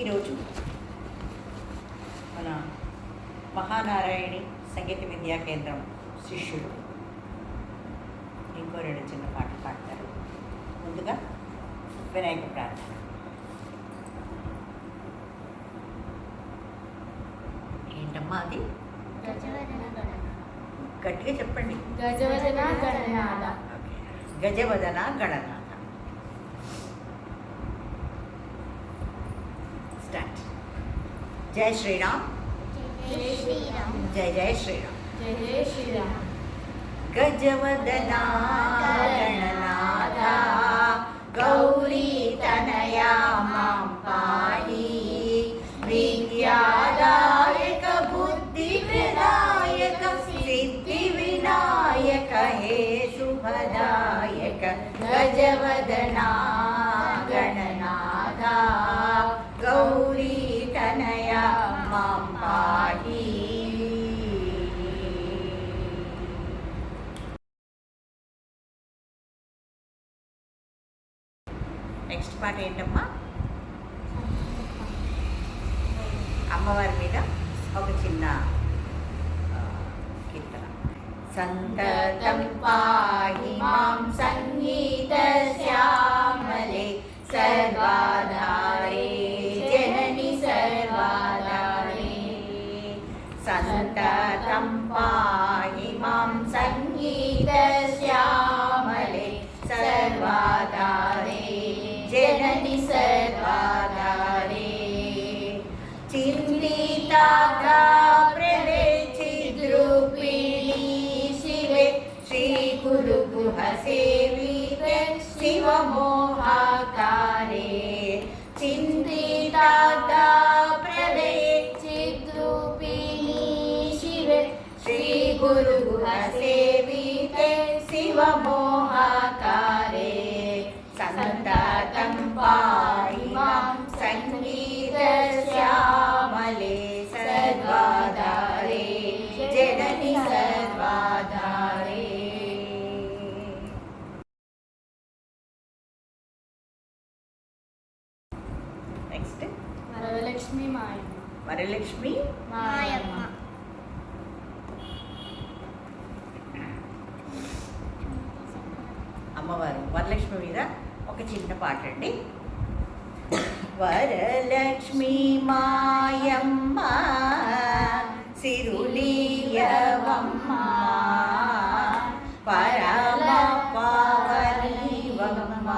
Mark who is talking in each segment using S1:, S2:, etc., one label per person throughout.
S1: ఈరోజు మన మహానారాయణి సంగీత విద్యా కేంద్రం శిష్యుడు ఇంకో రెండు చిన్న పాటలు పాడతారు. ముందుగా వినాయక ప్రార్థన. ఏంటమ్మా అది? గట్టిగా చెప్పండి.
S2: గజవదన గణనాథ.
S1: ఓకే. గజవదన గణనాథ. स्टार्ट जय
S2: श्रीराम जय जय
S1: श्रीराम जय जय श्रीराम गजवदना गणनादा गौरी तनया मां पाहि विद्यादायक बुद्धिविनायक सिद्धिविनायक हे शुभदायक गजवदना తనయా మాం పాహి నెక్స్ట్ పాట ఏంటమ్మా అమ్మవారి మీద ఒక చిన్న ఆ, కీర్తన సంతతం పాహి మాం సంగీత प्रदे चिद्रूपिनी शिव श्री गुरुः सेवििव मोहातारे
S2: వరలక్ష్మి మాయ
S1: వరలక్ష్మి
S2: మాయమ్మ.
S1: అమ్మవారు వరలక్ష్మి మీద ఒక చిన్న పాట అండి వరలక్ష్మి మాయమ్మ సిరులీయవమ్మ పరమ పావనివమ్మ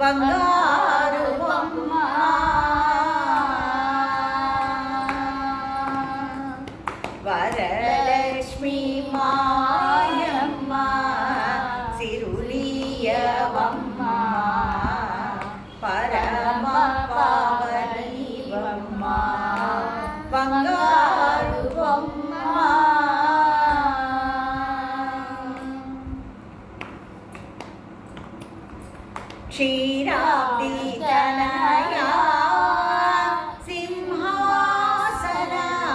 S1: బంగారు क्षीराब्दी तनया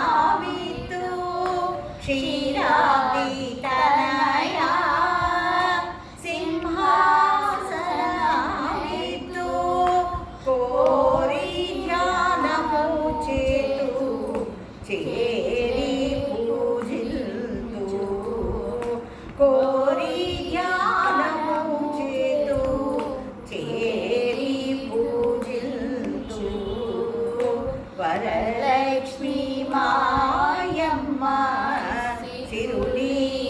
S1: सिंहासनामितु क्षीर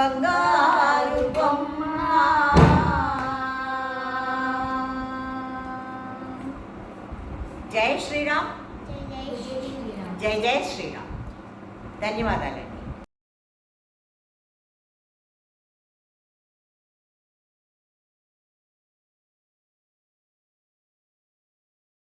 S1: బంగారు బొమ్మ. జై శ్రీరామ్. జై జై శ్రీరామ్. ధన్యవాదాలండి.